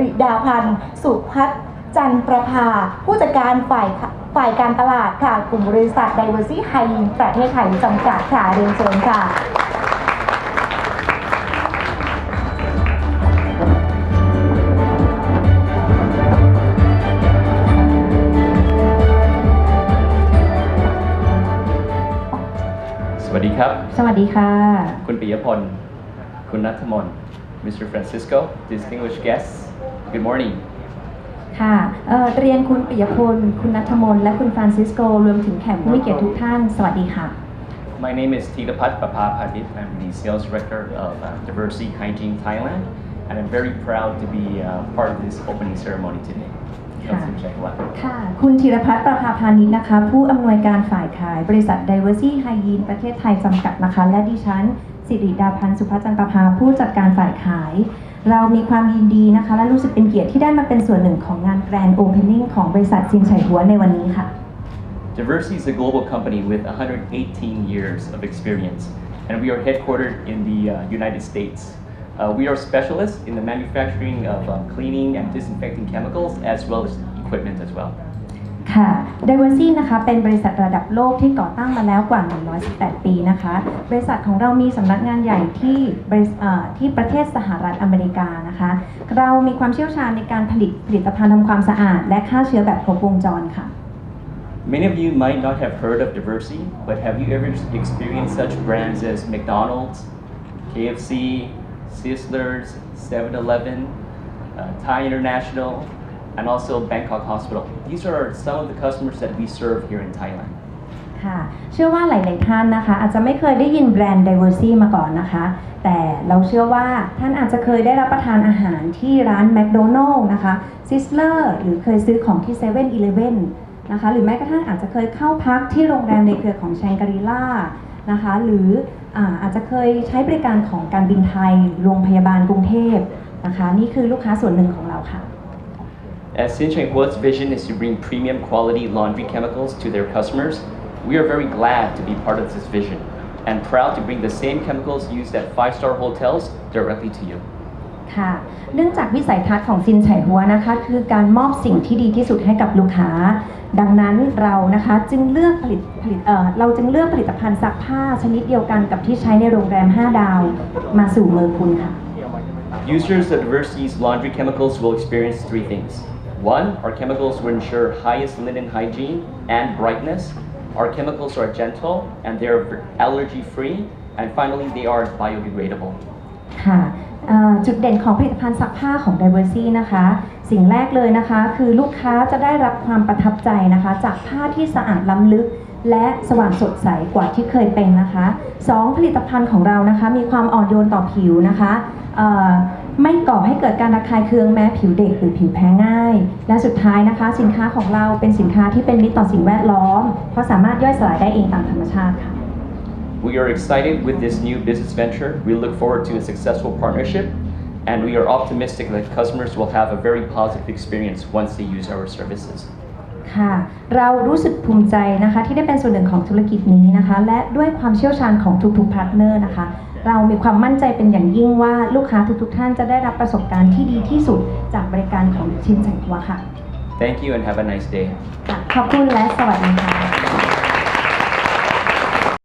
ริดาพันธ์ สุพัฒน์จันประภา ผู้จัดการฝ่ายฝ่ายการตลาดค่ะ กลุ่มบริษัท Diversity h i ประเทศไทยจำกัดค่ะเรียนเชิญค่ะสวัสดีครับ สวัสดีค่ะ คุณปิยพล คุณนัทมน Mr. Francisco distinguished guests good morning ค่ะเอ่อเรียนคุณปิยพล คุณนัทมนต์และคุณฟรานซิสโก รวมถึงแขกผู้มีเกียรติทุกท่าน สวัสดีค่ะ My name is Thirapat Papapadit I'm the sales director of uh, Diversity Hygiene Thailand and I'm very proud to be uh, part of this opening ceremony today ค่ะ Let's check it out. ค่ะ คุณธีรพัฒน์ประภาพานิชนะคะ ผู้อำนวยการฝ่ายขายบริษัท Diversity Hygiene ประเทศไทยจำกัดนะคะ และดิฉัน สิริดาพันธ์สุภจันทร์ประภาผู้จัดการฝ่ายขาย เรามีความยินดีนะคะ และรู้สึกเป็นเกียรติที่ได้มาเป็นส่วนหนึ่งของงาน Grand Opening ของบริษัทซินไฉหัวในวันนี้ค่ะ Diversity is a global company with 118 years of experience, and we are headquartered in the uh, United States. Uh, we are specialists in the manufacturing of um, cleaning and disinfecting chemicals as well as equipment as well. ค่ะ Diversity นะคะ เป็นบริษัทระดับโลกที่ก่อตั้งมาแล้วกว่า 118 ปีนะคะ บริษัทของเรามีสำนักงานใหญ่ที่บริษเอ่อที่ประเทศสหรัฐอเมริกานะคะ เรามีความเชี่ยวชาญในการผลิตผลิตภัณฑ์ทำความสะอาด และฆ่าเชื้อแบบครบวงจรค่ะ Many of you might not have heard of Diversity, but have you ever experienced such brands as McDonald's, KFC, Sizzlers, 7-Eleven, uh, Thai International, and also Bangkok Hospital? These are some of the customers that we serve here in Thailand. ค่ะเชื่อว่าหลาย ๆ ท่านนะคะ อาจจะไม่เคยได้ยินแบรนด์ Diversity มาก่อนนะคะ แต่เราเชื่อว่าท่านอาจจะเคยได้รับประทานอาหารที่ร้าน McDonald's นะคะ Sizzler หรือเคยซื้อของที่7 e เ e ่ e อนะคะหรือแม้กระทั่งอาจจะเคยเข้าพักที่โรงแรมในเครือของแชงกรีล่านะคะหรืออาจจะเคยใช้บริการของการบินไทยโรงพยาบาลกรุงเทพนะคะ นี่คือลูกค้าส่วนหนึ่งของเราค่ะ As Sinchai Hua's vision is to bring premium quality laundry chemicals to their customers, we are very glad to be part of this vision and proud to bring the same chemicals used at five-star hotels directly to you. ค่ะ เนื่องจากวิสัยทัศน์ของซินไฉหัวนะคะ คือการมอบสิ่งที่ดีที่สุดให้กับลูกค้า ดังนั้นเรานะคะจึงเลือกผลิตผลิตเอ่อเราจึงเลือกผลิตภัณฑ์ซักผ้าชนิดเดียวกันกับที่ใช้ในโรงแรม 5 ดาว มาสู่มือคุณค่ะ Users of Diversity's laundry chemicals will experience three things. One, our chemicals will ensure highest linen hygiene and brightness. Our chemicals are gentle and they are allergy free. And finally, they are biodegradable. ค่ะจุดเด่นของผลิตภัณฑ์ซักผ้าของ Diversity นะคะ สิ่งแรกเลยนะคะ คือลูกค้าจะได้รับความประทับใจนะคะ จากผ้าที่สะอาดล้ำลึก และสว่างสดใสกว่าที่เคยเป็นนะคะสองผลิตภัณฑ์ของเรานะคะ มีความอ่อนโยนต่อผิวนะคะ ไม่ก่อให้เกิดการระคายเคืองแม้ผิวเด็กหรือผิวแพ้ง่าย และสุดท้ายนะคะ สินค้าของเราเป็นสินค้าที่เป็นมิตรต่อสิ่งแวดล้อม เพราะสามารถย่อยสลายได้เองตามธรรมชาติค่ะ We are excited with this new business venture. We look forward to a successful partnership. And we are optimistic that customers will have a very positive experience once they use our services. ค่ะ เรารู้สึกภูมิใจนะคะที่ได้เป็นส่วนหนึ่งของธุรกิจนี้นะคะ และด้วยความเชี่ยวชาญของทุกๆพาร์ทเนอร์นะคะ เรามีความมั่นใจเป็นอย่างยิ่งว่าลูกค้าทุกๆท่านจะได้รับประสบการณ์ที่ดีที่สุดจากบริการของชินแสงทัวค่ะ Thank you and have a nice day. ค่ะขอบคุณและสวัสดีค่ะ